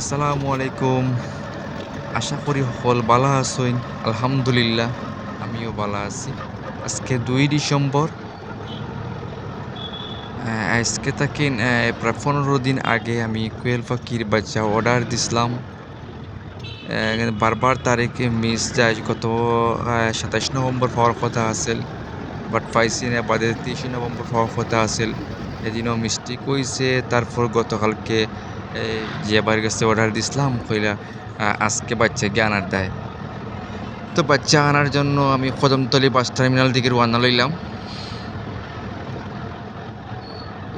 আসসালামু আলাইকুম। আশা করি সকল বালা আছেন। আলহামদুলিল্লাহ, আমিও বালা আছি। আজকে দুই ডিসেম্বর। আজকে তাকে প্রায় পনেরো দিন আগে আমি কোয়েল পাখির বাচ্চা অর্ডার দিছিলাম। বারবার তারিখে মিস যায়। গত সাতাশ নভেম্বর পাওয়ার কথা আছিল। বাট পাইছি না, বাদে তেইশে নভেম্বর পাওয়ার কথা আছিল। এদিনও মিস্টেক হয়েছে তারপর গতকালকে এই যে বাড়ির কাছে অর্ডার দিছিলাম, কইলা আজকে বাচ্চাকে আনার দেয়। তো বাচ্চা আনার জন্য আমি কদমতলি বাস টার্মিনাল থেকে রওনা লইলাম।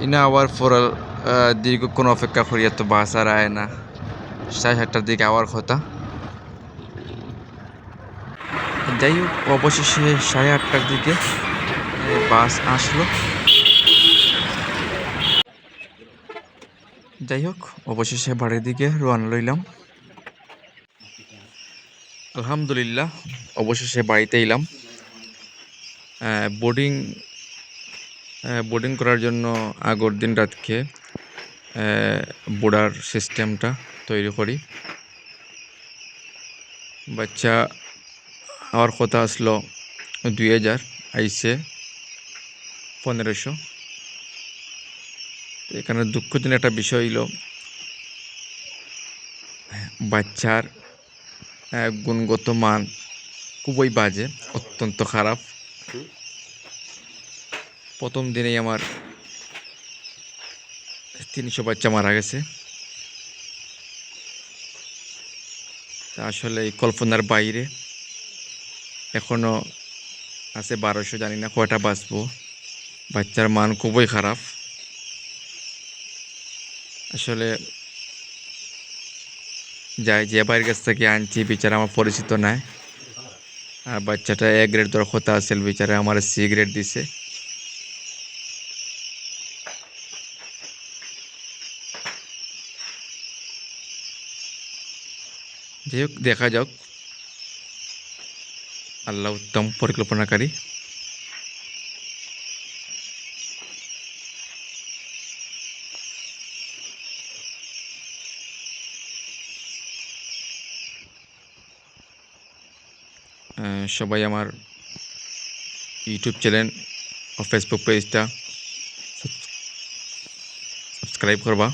ইনা আওয়ার দীর্ঘ কোনো অপেক্ষা করিয়া তো বাস আর আয় না। সাড়ে সাতটার দিকে আওয়ার কথা। যাই হোক, অবশেষে সাড়ে আটটার দিকে বাস আসলো। যাই হোক অবশেষে বাড়ির দিকে রওনা লইলাম। আলহামদুলিল্লাহ, অবশেষে বাড়িতে এলাম। বোর্ডিং বোর্ডিং করার জন্য আগের দিন রাতকে বোর্ডার সিস্টেমটা তৈরি করি। বাচ্চা আমার কথা আসলো দুই হাজার আইসে পনেরোশো। তো এখানে দুঃখজনক একটা বিষয় হইল, বাচ্চার গুণগত মান খুবই বাজে, অত্যন্ত খারাপ। প্রথম দিনেই আমার তিনশো বাচ্চা মারা গেছে। আসলে এই কল্পনার বাইরে এখনও আছে বারোশো, জানি না কয়টা বাঁচবো। বাচ্চার মান খুবই খারাপ। আসলে যাই, যে বাইরের কাছ থেকে আনছি, বিচারা আমার পরিচিত নাই। আর বাচ্চাটা এ গ্রেড দর কথা আছে, বিচারা আমার সি গ্রেড দিছে। যাই হোক, দেখা যাক। আল্লাহ উত্তম পরিকল্পনাকারী। সবাই আমার ইউটিউব চ্যানেল ও ফেসবুক পেজটা সাবস্ক্রাইব করবা।